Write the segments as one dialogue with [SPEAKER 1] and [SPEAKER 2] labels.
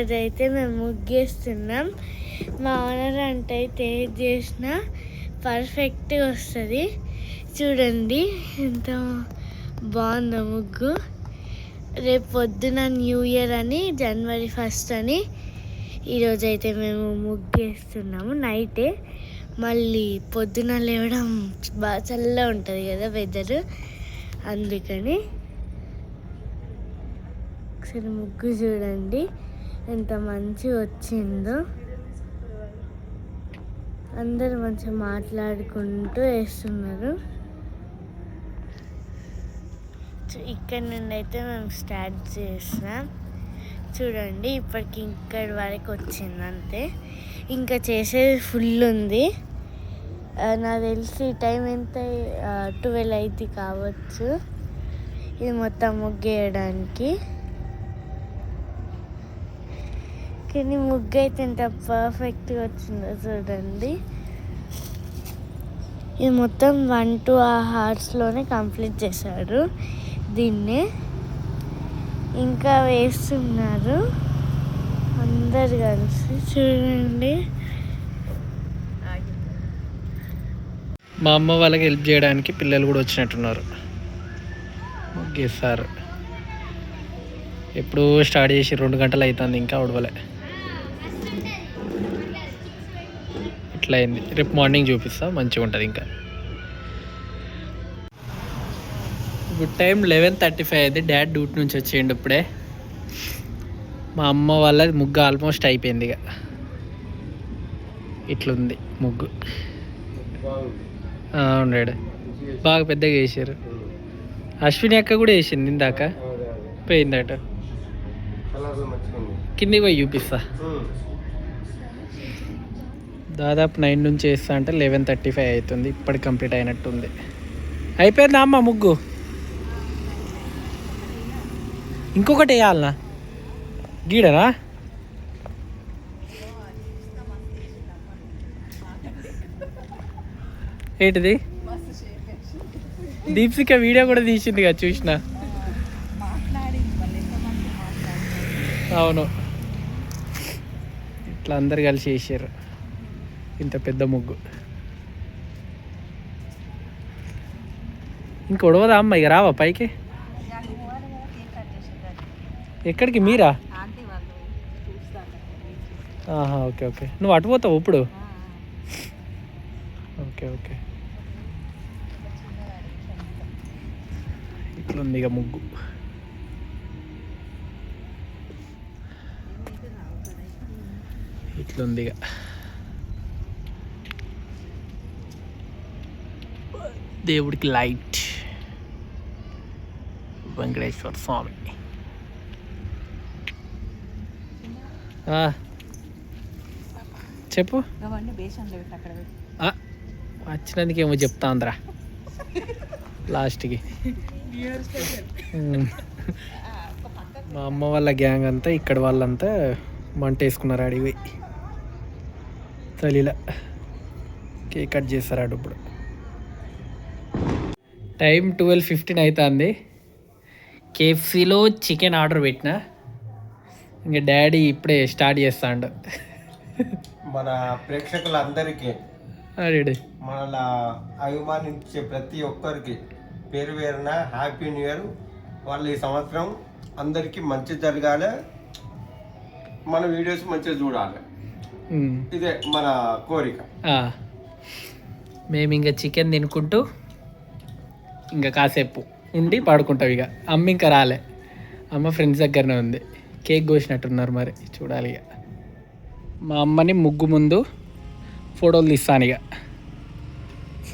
[SPEAKER 1] ఈరోజు అయితే మేము ముగ్గేస్తున్నాం మా ఓనర్ అంటే అయితే ఏది చేసినా పర్ఫెక్ట్గా వస్తుంది. చూడండి ఎంత బాగుందో ముగ్గు. రేపు పొద్దున న్యూ ఇయర్ అని జనవరి ఫస్ట్ అని ఈరోజు అయితే మేము ముగ్గేస్తున్నాము నైటే మళ్ళీ పొద్దున లేవడం బాగా చల్లగా ఉంటుంది కదా వెదరు అందుకని ఒకసారి ముగ్గు చూడండి. ఎంత మంచిగా వచ్చిందో. అందరు మంచిగా మాట్లాడుకుంటూ వేస్తున్నారు. ఇక్కడ నుండి అయితే మేము స్టార్ట్ చేసినాం. చూడండి ఇప్పటికి ఇక్కడి వరకు వచ్చింది అంతే. ఇంకా చేసేది ఫుల్ ఉంది. నాకు తెలిసి టైం ఎంత ట్వెల్వ్ అయితే కావచ్చు. ఇది మొత్తం ముగ్గేయడానికి. కానీ ముగ్గు అయితే ఎంత పర్ఫెక్ట్గా వచ్చిందో చూడండి. ఇది మొత్తం వన్ టూ అవర్స్లోనే కంప్లీట్ చేశారు. దీన్నే ఇంకా వేస్తున్నారు. అందరు కలిసి చూడండి.
[SPEAKER 2] మా అమ్మ వాళ్ళకి హెల్ప్ చేయడానికి పిల్లలు కూడా వచ్చినట్టున్నారు. ముగ్గేస్తారు ఎప్పుడు స్టార్ట్ చేసి రెండు గంటలు అవుతుంది ఇంకా ఉడవలే. ఇట్లా అయింది రేపు మార్నింగ్ చూపిస్తా మంచిగా ఉంటుంది ఇంకా. ఇప్పుడు టైం లెవెన్ థర్టీ ఫైవ్ అయింది. డాడ్ డ్యూటీ నుంచి వచ్చేయండి ఇప్పుడే. మా అమ్మ వాళ్ళది ముగ్గు ఆల్మోస్ట్ అయిపోయింది ఇక. ఇట్లుంది ముగ్గు. ఆ, అవును డాడీ బాగా పెద్దగా వేసారు అశ్విని అక్క కూడా వేసింది ఇందాక. పోయిందట. కిందికి పోయి చూపిస్తా. దాదాపు నైన్ నుంచి వేస్తా అంటే లెవెన్ థర్టీ ఫైవ్ అవుతుంది. ఇప్పటికి కంప్లీట్ అయినట్టుంది. అయిపోయిందా అమ్మ ముగ్గు? ఇంకొకటి వేయాలనా? గీడనా? ఏంటిది? దీప్సిక వీడియో కూడా తీసింది కదా చూసిన? అవును. ఇట్లా అందరు కలిసి వేసారు ఇంత పెద్ద ముగ్గు. ఇంక ఉడవదా అమ్మ? ఇక రావా పైకి? ఎక్కడికి? మీరా? ఆహా ఓకే ఓకే. నువ్వు అటు పోతావు ఇప్పుడు? Okay okay. ఇట్లుంది ఇక ముగ్గు. ఇట్లుంది ఇక. దేవుడికి లైట్. వెంకటేశ్వర స్వామి. చెప్పు.
[SPEAKER 3] అవన్నీ బేసన్లో పెట్టి అక్కడ పెట్టి.
[SPEAKER 2] ఆ, వచ్చినందుకు ఏమో చెప్తా అందరా లాస్ట్కి. మా అమ్మ వాళ్ళ గ్యాంగ్ అంతా ఇక్కడ వాళ్ళంతా మంట వేసుకున్నారు అడిగి చలిలా కేక్ కట్ చేస్తారు ఆడు ఇప్పుడు. టైం ట్వెల్వ్ ఫిఫ్టీన్ అవుతుంది కేఎఫ్సీలో చికెన్ ఆర్డర్ పెట్టిన. ఇంకా డాడీ ఇప్పుడే స్టార్ట్ చేస్తాడు.
[SPEAKER 4] మన ప్రేక్షకులందరికీ మన అభిమానించే ప్రతి ఒక్కరికి పేరు పేరున హ్యాపీ న్యూ ఇయర్ వాళ్ళు ఈ సంవత్సరం అందరికీ మంచి జరగాలి. మన వీడియోస్ మంచిగా చూడాలి. ఇదే మన కోరిక.
[SPEAKER 2] మేము ఇంకా చికెన్ తినుకుంటూ ఇంకా కాసేపు ఉండి పాడుకుంటావు ఇక. అమ్మ ఇంకా రాలే. అమ్మ ఫ్రెండ్స్ దగ్గరనే ఉంది. కేక్ కోసినట్టున్నారు మరి. చూడాలి ఇక. మా అమ్మని ముగ్గు ముందు ఫోటోలు తీస్తాను ఇక.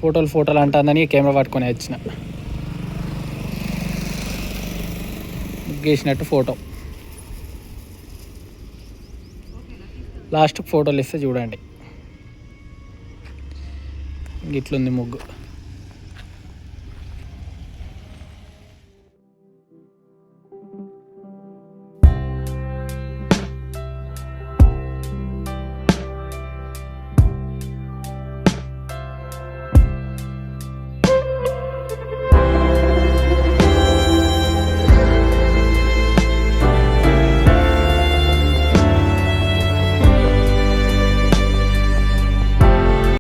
[SPEAKER 2] ఫోటోలు ఫోటోలు అంటుందని కెమెరా పట్టుకొని వచ్చిన. ముగ్గేసినట్టు ఫోటో. లాస్ట్ ఫోటోలు ఇస్తే చూడండి. ఇట్లుంది ముగ్గు.